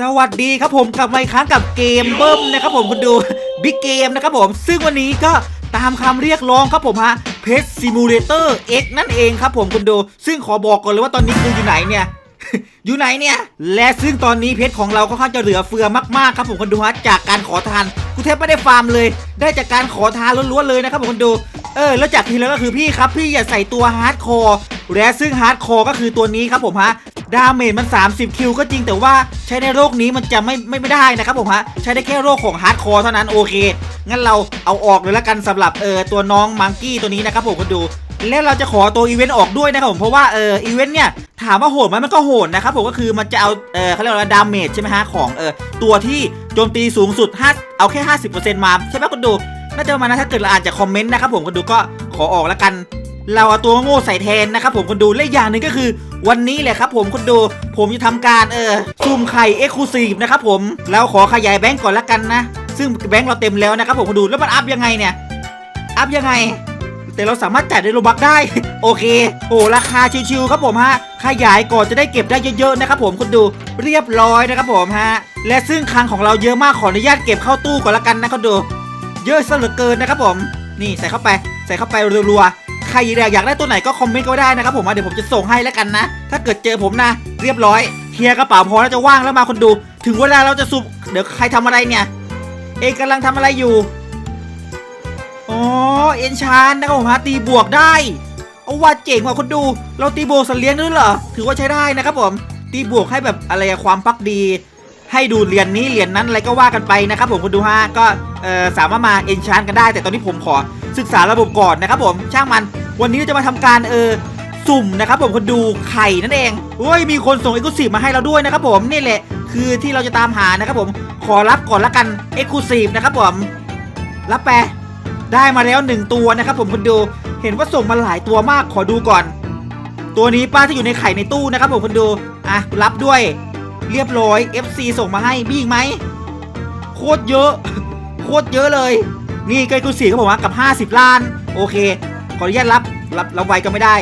สวัสดีครับผมกลับมาอีกครั้งกับเกมเบิ้มนะครับผมคุณดูบิ๊กเกมนะครับผม ซึ่งวันนี้ก็ตามคำเรียกร้องครับผมฮะเพชรซิมูเลเตอร์ X นั่นเองครับผมคุณดู ซึ่งขอบอกก่อนเลยว่าตอนนี้คืออยู่ไหนเนี่ย อยู่ไหนเนี่ย และซึ่งตอนนี้เพชรของเราก็ค่อนข้าจะเหลือเฟือมากๆครับผมคนดูฮะจากการขอทานกูแทบไม่ได้ฟาร์มเลย ได้จากการขอทานล้วนๆเลยนะครับผมคนดูเออแล้วจากทีแล้วก็คือพี่ครับพี่อย่าใส่ตัวฮาร์ดคอร์และซึ่งฮาร์ดคอร์ก็คือตัวนี้ครับผมฮะ ดาเมจมัน 30 คิวก็จริงแต่ว่าใช้ในโรคนี้มันจะไม่ไม่ไม่ได้นะครับผมฮะ ใช้ได้แค่โรคของฮาร์ดคอร์เท่านั้นโอเค งั้นเราเอาออกเลยละกันสำหรับเออตัวน้องมังกี้ตัวนี้นะครับผมคนดูแล้วเราจะขอตัวอีเวนต์ออกด้วยนะครับผมเพราะว่าเอออีเวนต์เนี่ยถามว่าโหดไหมมันก็โหดนะครับผมก็คือมันจะเอาเออเขาเรียกว่าดาเมจใช่ไหมฮะของเออตัวที่โจมตีสูงสุด5เอาแค่ 50%มาใช่ไหมคนดูน่าจะมานั้นถ้าเกิดเราอ่านจากคอมเมนต์นะครับผมคนดูก็ขอออกแล้วกัน เราเอาตัวโง่ใส่แทนนะครับผมคนดูและอย่างหนึ่งก็คือ วันนี้แหละครับผมคนดู ผมจะทำการเออซูมไข่เอ็กซ์คลูซีฟนะครับผมเราขอขยายแบงก์ก่อนละกันนะ ซึ่งแบงก์เราเต็มแล้วนะครับผมคนดูแล้วมันอัพยังไงเนี่ย อัพยังไง แต่เราสามารถจ่ายในโลบักได้ โอเค โอ้ราคาชิวๆครับผมฮะขยายก่อนจะได้เก็บได้เยอะๆนะครับผมคุณดูเรียบร้อยนะครับผมฮะและซึ่งคลังของเราเยอะมากขออนุญาตเก็บเข้าตู้ก่อนละกันนะคุณดู เยอะซะเหลือเกินนะครับผม นี่ใส่เข้าไปใส่เข้าไปรัวๆ ใครอยากได้ตัวไหนก็คอมเมนต์ก็ได้นะครับผมเดี๋ยวผมจะส่งให้แล้วกันนะ ถ้าเกิดเจอผมนะ เรียบร้อยเคลียร์กระเป๋าพอแล้วจะว่างแล้วมาคนดู ถึงเวลาเราจะสุบเดี๋ยวใครทำอะไรเนี่ย เอกกำลังทำอะไรอยู่อ๋อเอ็นชานนะครับผมฮะตีบวกได้เอาว่าเจ๋งกว่าคนดู เราตีบวกสัตว์เลี้ยงด้วยเหรอถือว่าใช้ได้นะครับผม ตีบวกให้แบบอะไรความพักดี ให้ดูเหรียญนี้เหรียญนั้นอะไรก็ว่ากันไปนะครับผมคนดูฮะก็เออสามารถมาเอนชานกันได้ แต่ตอนนี้ผมขอ ศึกษาระบบก่อนนะครับผมช่างมัน วันนี้เราจะมาทำการเออสุ่มนะครับผมคนดูไข่นั่นเองเฮ้ยมีคนส่งเอ็กซ์คลูซีฟมาให้เราด้วยนะครับผมนี่แหละคือที่เราจะตามหานะครับผมขอรับก่อนละกันเอ็กซ์คลูซีฟนะครับผมรับไปได้มาแล้วหนึ่งตัวนะครับผมคนดูเห็นว่าส่งมาหลายตัวมากขอดูก่อน ตัวนี้ป้าที่อยู่ในไข่ในตู้นะครับผมคนดูอะรับด้วยเรียบร้อย FC ส่งมาให้มีอีกไหมโคตรเยอะ โคตรเยอะเลย นี่ใกล้กุสี่เขาบอกว่ากับ 50 ล้าน โอเค ขออนุญาตรับ รับรับไวก็ไม่ได้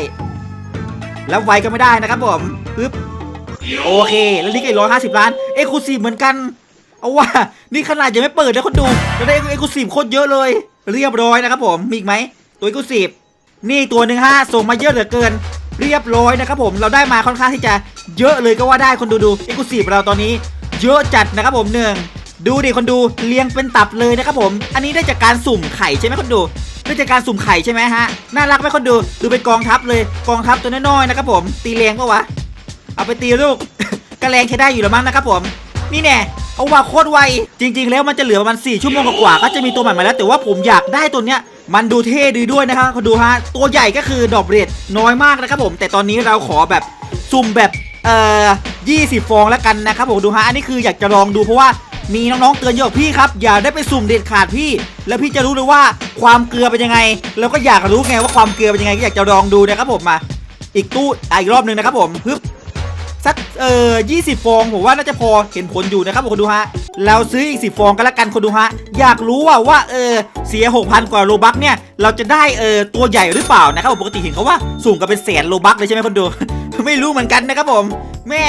รับไวก็ไม่ได้นะครับผมปึ๊บโอเค แล้วนี่ก็ร้อยห้าสิบล้าน เอ็กซ์คลูซีฟเหมือนกัน เอาว่า นี่ขนาดยังไม่เปิดนะคนดูแล้วได้เอ็กซ์คลูซีฟโคตรเยอะเลย เรียบร้อยนะครับผม มีอีกไหม ตัวเอ็กซ์คลูซีฟนี่ตัวหนึ่งฮะส่งมาเยอะเหลือเกิน เรียบร้อยนะครับผม เราได้มาค่อนข้างที่จะเยอะเลยก็ว่าได้คนดูดูเอ็กซ์คลูซีฟเราตอนนี้ เยอะจัดนะครับผมหนึ่ง ดูดิคนดูเรียงเป็นตับเลยนะครับผม อันนี้ได้จากการสุ่มไข่ใช่ไหมคนดูได้จากการสุ่มไข่ใช่ไหมฮะน่ารักไหมคนดูดูเป็นกองทัพเลยกองทัพตัวน้อยๆนะครับผม ตีแรงปะวะเอาไปตีลูกกระแรงใช้ได้อยู่แล้วมั้งนะครับผม นี่แน่เอาว่าโคตรไวจริง ๆ แล้วมันจะเหลือประมาณ4ชั่วโมงกว่าก็จะมีตัวใหม่มาแล้ว แต่ว่าผมอยากได้ตัวเนี้ยมันดูเท่ดีด้วยนะครับคุดูฮะตัวใหญ่ก็คือดอกเรดน้อยมากนะครับผม แต่ตอนนี้เราขอแบบสุ่มแบบเอ่อ20 ฟองแล้วกันนะครับผมดูฮะอันนี้คืออยากจะลองดูเพราะว่า มีน้องๆเตือนเยอะพี่ครับ อย่าได้ไปสุ่มเด็ดขาดพี่ แล้วพี่จะรู้เลยว่าความเกลือเป็นยังไง แล้วก็อยากรู้ไงว่าความเกลือเป็นยังไงก็อยากจะลองดูนะครับผมมา อีกตู้อ,อีกรอบหนึ่งนะครับผมฮึบสักเอ่อ20ฟองผมว่าน่าจะพอเห็นผลอยู่นะครับคนดูฮะเราซื้ออีก10ฟองก็แล้วกันคนดูฮะอยากรู้ว่าว่าเออเสีย6,000กว่าโลบักเนี่ยเราจะได้เออตัวใหญ่หรือเปล่านะครับผมปกติเห็นเขาว่าสูงกันเป็นแสนโลบักเลยใช่ไหมคนดู ไม่รู้เหมือนกันนะครับผม แม่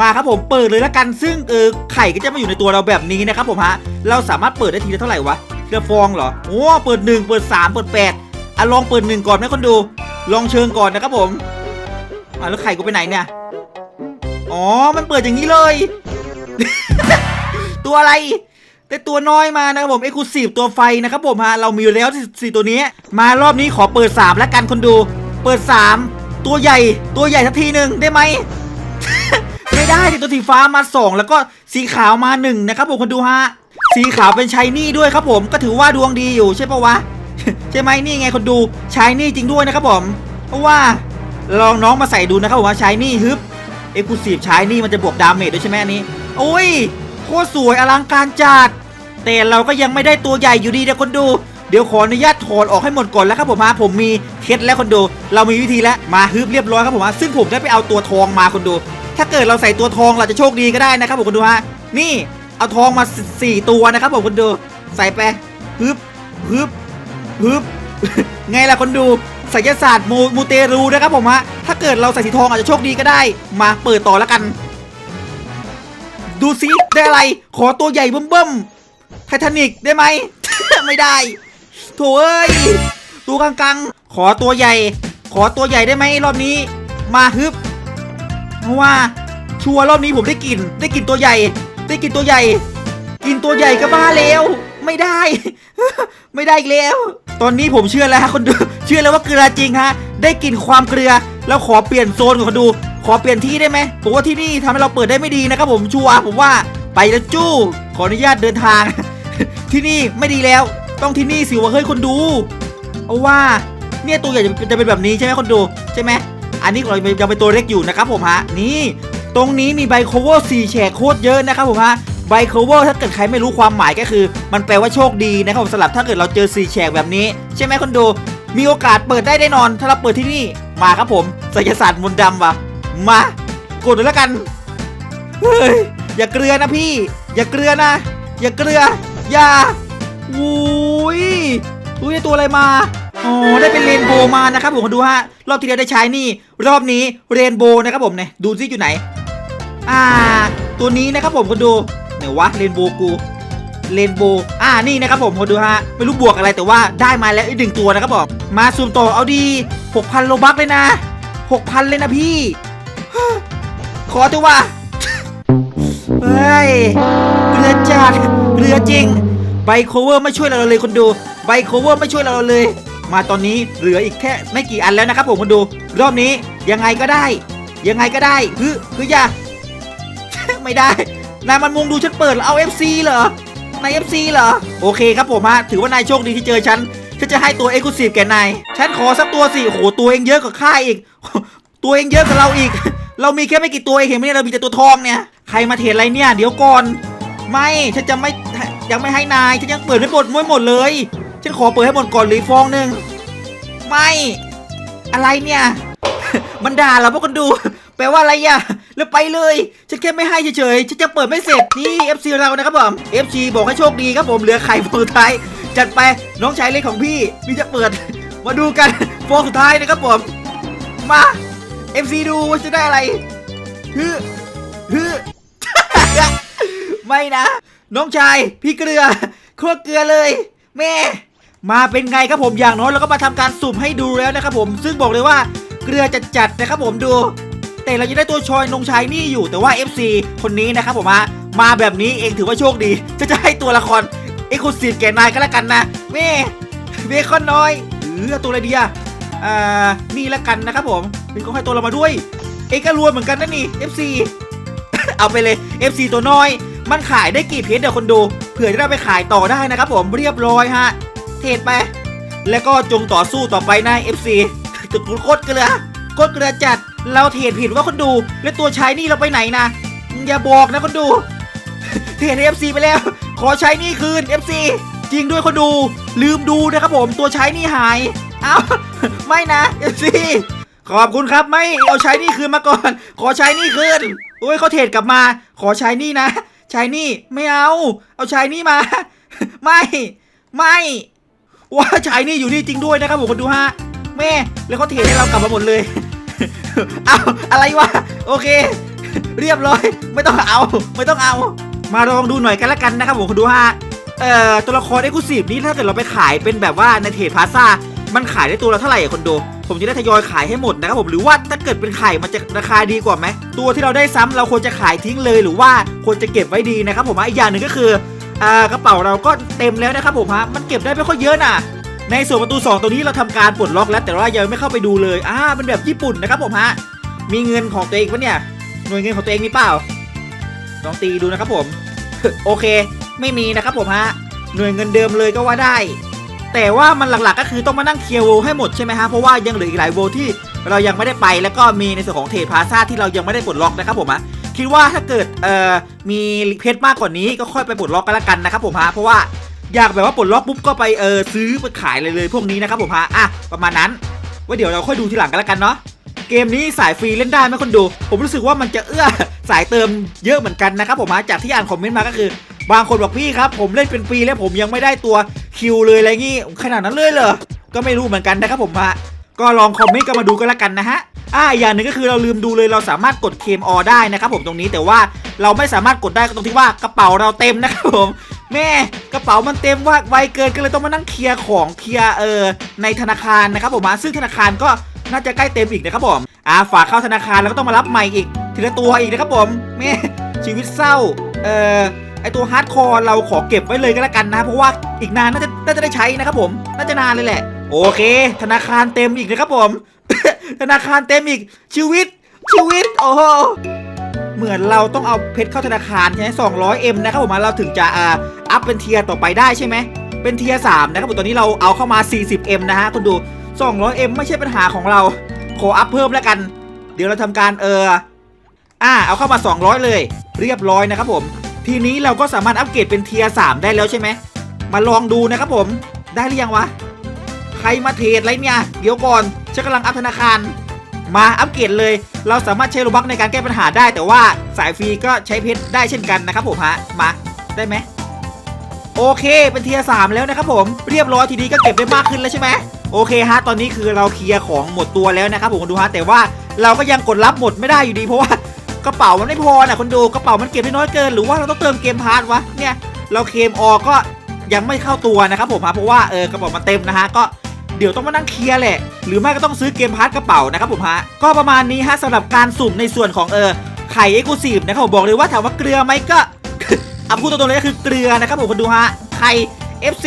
มาครับผมเปิดเลยแล้วกันซึ่งเออไข่ก็จะมาอยู่ในตัวเราแบบนี้นะครับผมฮะเราสามารถเปิดได้ทีละเท่าไหร่วะทีละฟองเหรอโอ้เปิด 1 เปิด 3 เปิด8อะลองเปิด 1 ก่อนไหมคนดู ลองเชิงก่อนนะครับผมอะแล้วไข่กูไปไหนเนี่ยอ๋อมันเปิดอย่างนี้เลย ตัวอะไรแต่ตัวน้อยมานะครับผมเอ็กซ์คลูซีฟตัวไฟนะครับผมฮะเรามีอยู่แล้วสี่ตัวนี้ มารอบนี้ขอเปิด 3 แล้วกันคนดู เปิด 3 ตัวใหญ่ตัวใหญ่สักทีหนึ่งได้ไหม ไม่ได้ดิตัวสีฟ้ามา 2 แล้วก็สีขาวมา1นะครับผมคนดูฮะสีขาวเป็นชายนี่ด้วยครับผมก็ถือว่าดวงดีอยู่ใช่ปะวะ ใช่ไหมนี่ไงคนดูชายนี่จริงด้วยนะครับผมเพราะว่าลองน้องมาใส่ดูนะครับผมว่าชายนี่ฮึบเอ็กซ์คลูซีฟใช้นี่มันจะบวกดาเมจด้วยใช่ไหมอันนี้โอ้ยโคตรสวยอลังการจัดแต่เราก็ยังไม่ได้ตัวใหญ่อยู่ดีนะคนดูเดี๋ยวขออนุญาตถอดออกให้หมดก่อนแล้วครับผมฮะผมมีเคล็ดแล้วคนดู เรามีวิธีแล้วมาฮึบเรียบร้อยครับผมฮะซึ่งผมได้ไปเอาตัวทองมาคนดู ถ้าเกิดเราใส่ตัวทองเราจะโชคดีก็ได้นะครับผมคนดูฮะนี่เอาทองมาสี่ตัวนะครับผมคนดูใส่ไปฮึบฮึบฮึบไงล่ะคนดูไสยศาสตร์มูมูเตรูนะครับผมฮะถ้าเกิดเราใส่สีทองอาจจะโชคดีก็ได้ มาเปิดต่อแล้วกัน ดูซิได้อะไร ขอตัวใหญ่เบิ่มๆไททานิกได้ไหม ไม่ได้โถเอ้ยตัวกลางๆ ขอตัวใหญ่ ขอตัวใหญ่ได้ไหมรอบนี้ มาฮึบ เพราะว่าชัวร์รอบนี้ผมได้กิน ได้กินตัวใหญ่ ได้กินตัวใหญ่ กินตัวใหญ่ก็บ้าแล้ว ไม่ได้ ไม่ได้อีกแล้ว ตอนนี้ผมเชื่อแล้วฮะคนดูเชื่อแล้วว่าเกลือจริงฮะ ได้กลินความเกลือ แล้วขอเปลี่ยนโซนก่อนคนดู ขอเปลี่ยนที่ได้ไหมผมว่าที่นี่ทำให้เราเปิดได้ไม่ดีนะครับผมชัวร์ผมว่าไปแล้วจู้ ขออนุญาตเดินทาง ที่นี่ไม่ดีแล้ว ต้องที่นี่สิวะเฮ้ยคนดู เอาว่า เนี่ยตัวใหญ่จะเป็นแบบนี้ใช่ไหมคนดูใช่ไหม อันนี้เรายังเป็นตัวเล็กอยู่นะครับผมฮะนี่ตรงนี้มีใบโคเวอร์สี่แฉกโคตรเยอะนะครับผมฮะใบโคเวอร์ถ้าเกิดใครไม่รู้ความหมายก็คือ มันแปลว่าโชคดีนะครับผมสำหรับถ้าเกิดเราเจอสี่แฉกแบบนี้ ใช่ไหมคนดูมีโอกาสเปิดได้แน่นอน ถ้าเราเปิดที่นี่มาครับผมศิลศาสตร์มนต์ดำว่ะมากดเลยแล้วกันเฮ้ยอย่าเกลือนะพี่ อย่าเกลือนะ อย่าเกลืออย่าอุ้ยอุ้ยได้ตัวอะไรมา โอ๋อได้เป็นเรนโบว์มานะครับผมดูฮะรอบที่แล้วได้ใช้นี่ รอบนี้เรนโบว์นะครับผมเนี่ยดูซิอยู่ไหน อ่า ตัวนี้นะครับผมคนดูไหนวะเรนโบว์กูเรนโบว์อ่านี่นะครับผมคนดูฮะไม่รู้บวกอะไรแต่ว่าได้มาแล้วอีกหนึ่งตัวนะครับผมมาซูมต่อเอาดี 6,000 โลบักเลยนะ 6,000 เลยนะพี่ ขอเถอะว่าเฮ้ยเกลือจัดเกลือจริงไบโคเวอร์ไม่ช่วยเราเลยคนดูไบโคเวอร์ไม่ช่วยเราเลย มาตอนนี้เหลืออีกแค่ไม่กี่อันแล้วนะครับผมคนดู รอบนี้ยังไงก็ได้ ยังไงก็ได้ฮึฮึอย่า ไม่ได้นายมันมุงดูฉันเปิดแล้วเอา FC เหรอนาย FC เหรอโอเคครับผมฮะถือว่านายโชคดีที่เจอฉันฉันจะให้ตัวเอ็กซ์คลูซีฟแก่นายฉันขอสักตัวสิโอ้โหตัวเองเยอะกว่าข้าอีก ตัวเองเยอะกว่าเราอีก เรามีแค่ไม่กี่ตัวเองเห็นไหมเนี่ยเรามีแต่ตัวทองเนี่ยใครมาเทรดอะไรเนี่ย เดี๋ยวก่อน ไม่ฉันจะไม่ยังไม่ให้นายฉันยังเปิดไม่หมดไม่หมดเลย ฉันขอเปิดให้หมดก่อนเลยฟองหนึ่งไม่ อะไรเนี่ย มันด่าเราพวกคนดู แปลว่าอะไรอะแล้วไปเลย ฉันแค่ไม่ให้เฉยๆ ฉันจะเปิดไม่เสร็จ นี่ FC เรานะครับผม FC บอกให้โชคดีครับผม เหลือไข่ฟองสุดท้าย จัดไป น้องชายเล็กของพี่ พี่จะเปิด มาดูกันฟองสุดท้ายนะครับผม มา FC ดูว่าจะได้อะไรฮึฮึไม่นะ น้องชาย พี่เกลือโคตรเกลือเลย แม่ มาเป็นไงครับผมอย่างน้อยเราก็มาทำการสุ่มให้ดูแล้วนะครับผมซึ่งบอกเลยว่าเกลือจัดๆนะครับผมดู แต่เราจะได้ตัวชอยนงชายนี่อยู่แต่ว่า FC คนนี้นะครับผมฮะมาแบบนี้เองถือว่าโชคดี จะจะให้ตัวละครเอ็กซ์คลูซีฟแก่นายก็แล้วกันนะแม่เบคอนน้อยเออตัวอะไรดีอะอ่านี่แล้วกันนะครับผมเป็นก็ให้ตัวเรามาด้วย เอกก็รวยเหมือนกันนะนี่ FC เอาไปเลย FC ตัวน้อย มันขายได้กี่เพชรเดี๋ยวคนดูเผื่อจะได้ไปขายต่อได้นะครับผมเรียบร้อยฮะ เทรดไป แล้วก็จงต่อสู้ต่อไปนะ FC ตึกโคตรเกลือโคตรเกลือจัด เราเทรดผิดว่าคนดู แล้วตัวใช้นี่เราไปไหนนะ อย่าบอกนะคนดู เทรด FC ไปแล้ว ขอใช้นี่คืน FC จริงด้วยคนดู ลืมดูนะครับผม ตัวใช้นี่หาย เอ้า ไม่นะ FC ขอบคุณครับไม่เอาใช้นี่คืนมาก่อน ขอใช้นี่คืนโอ้ยเขาเทรดกลับมา ขอใช้นี่นะใช้นี่ไม่เอา เอาใช้นี่มา ไม่ ไม่ ว่าใช้นี่อยู่นี่จริงด้วยนะครับผมคนดูฮะแม่แล้วเขาเทให้เรากลับมาหมดเลย เอาอะไรวะโอเค เรียบร้อย ไม่ต้องเอา ไม่ต้องเอา มาลองดูหน่อยกันละกันนะครับผมคนดูฮะเอ่อตัวละครเอ็กซ์คลูซีฟนี้ถ้าเกิดเราไปขายเป็นแบบว่าในเทรดพาซ่ามันขายได้ตัวละเท่าไหร่อะคนดูผมจะได้ทยอยขายให้หมดนะครับผมหรือว่าถ้าเกิดเป็นไข่มันจะราคาดีกว่าไหมตัวที่เราได้ซ้ำเราควรจะขายทิ้งเลยหรือว่าควรจะเก็บไว้ดีนะครับผมอีกอย่างหนึ่งก็คือ อ่ากระเป๋าเราก็เต็มแล้วนะครับผมฮะมันเก็บได้ไม่ค่อยเยอะน่ะ ในส่วนประตู 2 ตัวนี้เราทำการปลดล็อกแล้วแต่ว่ายังไม่เข้าไปดูเลยอ่าเป็นแบบญี่ปุ่นนะครับผมฮะมีเงินของตัวเองปะเนี่ยหน่วยเงินของตัวเองมีเปล่าลองตีดูนะครับผม โอเค ไม่มีนะครับผมฮะหน่วยเงินเดิมเลยก็ว่าได้ แต่ว่ามันหลักๆก็คือต้องมานั่งเคลียร์โวให้หมดใช่ไหมฮะเพราะว่ายังเหลืออีกหลายโวที่เรายังไม่ได้ไปแล้วก็มีในส่วนของเทรดพาซ่าที่เรายังไม่ได้ปลดล็อกนะครับผมฮะ คิดว่าถ้าเกิดเอ่อมีเพชรมากกว่านี้ก็ค่อยไปปลดล็อกกันละกันนะครับผมฮะเพราะว่าอยากแบบว่าปลดล็อกปุ๊บก็ไปเออซื้อไปขายเลยเลยพวกนี้นะครับผมฮะอะประมาณนั้นไว่าเดี๋ยวเราค่อยดูทีหลังกันละกันเนาะเกมนี้สายฟรีเล่นได้ไหมคนดู ผมรู้สึกว่ามันจะเอื้อสายเติมเยอะเหมือนกันนะครับผมฮะจากที่อ่านคอมเมนต์มาก็คือ บางคนบอกพี่ครับ ผมเล่นเป็นปีแล้วผมยังไม่ได้ตัวคิวเลยอะไรงี้ขนาดนั้นเลยเหรอก็ไม่รู้เหมือนกันนะครับผมฮะก็ลองคอมเมนต์กันมาดูกันละกันนะฮะ อ่าอย่างหนึ่งก็คือเราลืมดูเลยเราสามารถกดเคมออได้นะครับผมตรงนี้แต่ว่าเราไม่สามารถกดได้ก็ตรงที่ว่ากระเป๋าเราเต็มนะครับผมแม่กระเป๋ามันเต็มว่าไวเกินก็เลยต้องมานั่งเคลียร์ของเคลียร์เออในธนาคารนะครับผมซึ่งธนาคารก็น่าจะใกล้เต็มอีกนะครับผมอ่าฝากเข้าธนาคารแล้วก็ต้องมารับใหม่อีกทีละตัวอีกนะครับผมแม่ชีวิตเศร้าเออไอตัวฮาร์ดคอร์เราขอเก็บไว้เลยก็แล้วกันนะ เพราะว่าอีกนานน่าจะน่าจะได้ใช้นะครับผมน่าจะนานเลยแหละ โอเค ธนาคารเต็มอีกนะครับผม ธนาคารเต็มอีกชีวิตชีวิต โอ้โหเหมือนเราต้องเอาเพชรเข้าธนาคารใช่ไหม200เอ็มนะครับผมเราถึงจะอ่าอัพเป็นเทียร์ต่อไปได้ใช่ไหมเป็นเทียร์3นะครับผมตอนนี้เราเอาเข้ามา 40เอ็มนะฮะคุณดู 200เอ็มไม่ใช่ปัญหาของเรา ขออัพเพิ่มแล้วกัน เดี๋ยวเราทำการเอออ่าเอาเข้ามา 200 เลย เรียบร้อยนะครับผม ทีนี้เราก็สามารถอัปเกรดเป็นเทียร์3ได้แล้วใช่ไหม มาลองดูนะครับผม ได้หรือยังวะ ใครมาเทรดไรเนี่ย เดี๋ยวก่อนฉันกำลังอัพธนาคาร มาอัปเกรดเลย เราสามารถใช้โลบักในการแก้ปัญหาได้ แต่ว่าสายฟรีก็ใช้เพชรได้เช่นกันนะครับผมฮะมาได้ไหมโอเคเป็นเทียร์สามแล้วนะครับผมเรียบร้อยทีนี้ก็เก็บได้มากขึ้นแล้วใช่ไหมโอเคฮะตอนนี้คือเราเคลียร์ของหมดตัวแล้วนะครับผมคุณดูฮะแต่ว่าเราก็ยังกดรับหมดไม่ได้อยู่ดีเพราะว่ากระเป๋ามันไม่พอนะคนดูกระเป๋ามันเก็บได้น้อยเกิน หรือว่าเราต้องเติมเกมพาร์ทวะเนี่ยเราเคมออกก็ยังไม่เข้าตัวนะครับผมฮะเพราะว่าเออกระเป๋ามันเต็มนะฮะก็ เดี๋ยวต้องมานั่งเคลียร์แหละ หรือไม่ก็ต้องซื้อเกมพาร์ทกระเป๋านะครับผมฮะ ก็ประมาณนี้ฮะสำหรับการสุ่มในส่วนของเออไข่เอ็กซ์คลูซีฟนะครับผมบอกเลยว่าถามว่าเกลือไหมก็เอาพูดตรงๆเลยก็คือเกลือนะครับผมคนดูฮะไข่ FC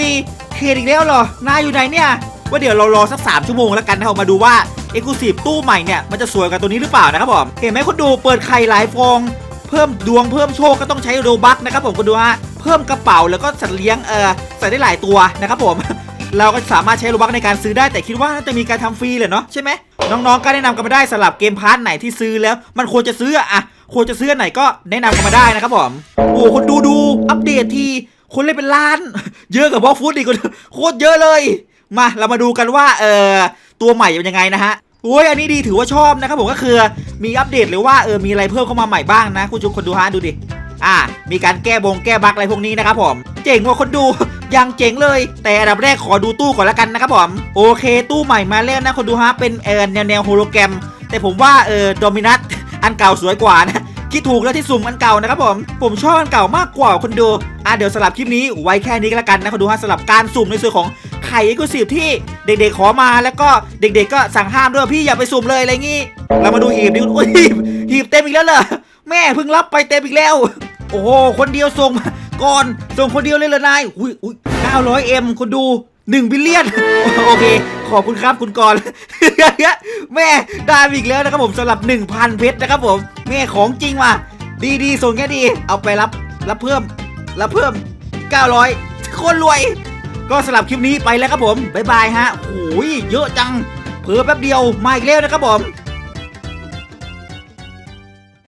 เคลียร์อีกแล้วเหรอนายอยู่ไหนเนี่ยว่าเดี๋ยวเรารอสัก3ชั่วโมงแล้วกันนะครับมาดูว่าเอ็กซ์คลูซีฟตู้ใหม่เนี่ยมันจะสวยกว่าตัวนี้หรือเปล่านะครับผมเห็นไหมคนดูเปิดไข่หลายฟอง เพิ่มดวงเพิ่มโชคก็ต้องใช้โรบัคนะครับผมคุณดูฮะเพิ่มกระเป๋าแล้วก็สัตว์เลี้ยงเออใส่ได้หลายตัวนะครับผม เราก็สามารถใช้โลบัคในการซื้อได้แต่คิดว่าน่าจะมีการทำฟรีเลยเนาะใช่ไหมน้องๆก็แนะนำกันมาได้สำหรับเกมพาร์ทไหนที่ซื้อแล้ว มันควรจะซื้ออะอะควรจะซื้อไหนก็แนะนำกันมาได้นะครับผมโอ้คนดูดูอัปเดตทีคนเล่นเป็นล้าน เยอะกับบอฟฟุตอีกคนโคตรเยอะเลย มาเรามาดูกันว่าเออตัวใหม่เป็นยังไงนะฮะโอ้ยอันนี้ดีถือว่าชอบนะครับผมก็คือมีอัปเดตหรือว่าเออมีอะไรเพิ่มเข้ามาใหม่บ้างนะคุณจุคนดูฮะดูดิ อ่า มีการแก้บงแก้บั๊กอะไรพวกนี้นะครับผม เจ๋งว่าคนดู ยังเจ๋งเลย แต่อันดับแรกขอดูตู้ก่อนล้วกันนะครับผม โอเค ตู้ใหม่มาแล้วนะคนดูฮะ เป็นเออแนวแนวโฮโลแกรม แต่ผมว่าเออโดมินัทอันเก่าสวยกว่านะคิดถูกแล้วที่สุ่มอันเก่านะครับผม ผมชอบอันเก่ามากกว่าคนดู อะเดี๋ยวสลับคลิปนี้ไว้แค่นี้ก็แล้วกันนะคนดูฮะสลับการสุ่มในส่วนของไข่เอกลูซีฟที่เด็กๆขอมาแล้วก็เด็กๆก็สั่งห้ามด้วยพี่อย่าไปสุ่มเลยอะไรงี้ เรามาดูหีบดิโอ้ยหีบหีบเต็มอีกแล้วเหรอแม่เพิ่งรับไปเต็มอีกแล้ว อ้โห คนเดียวส่งมาก่อน ส่งคนเดียวเลยเหรอนาย อุ้ยอุ้ย900 m คนดู1บิลเลียน โอเค ขอบคุณครับคุณกรณ์แม่ได้อีกแล้วนะครับผมสำหรับ 1,000 เพชรนะครับผม แม่ของจริงว่ะ ดีดีส่งแค่ดี เอาไปรับ รับเพิ่ม รับเพิ่ม 900 คนรวย ก็สำหรับคลิปนี้ไปแล้วครับผม บ๊ายบายฮะโอ้ยเยอะจัง เผลอแป๊บเดียว มาอีกแล้วนะครับผม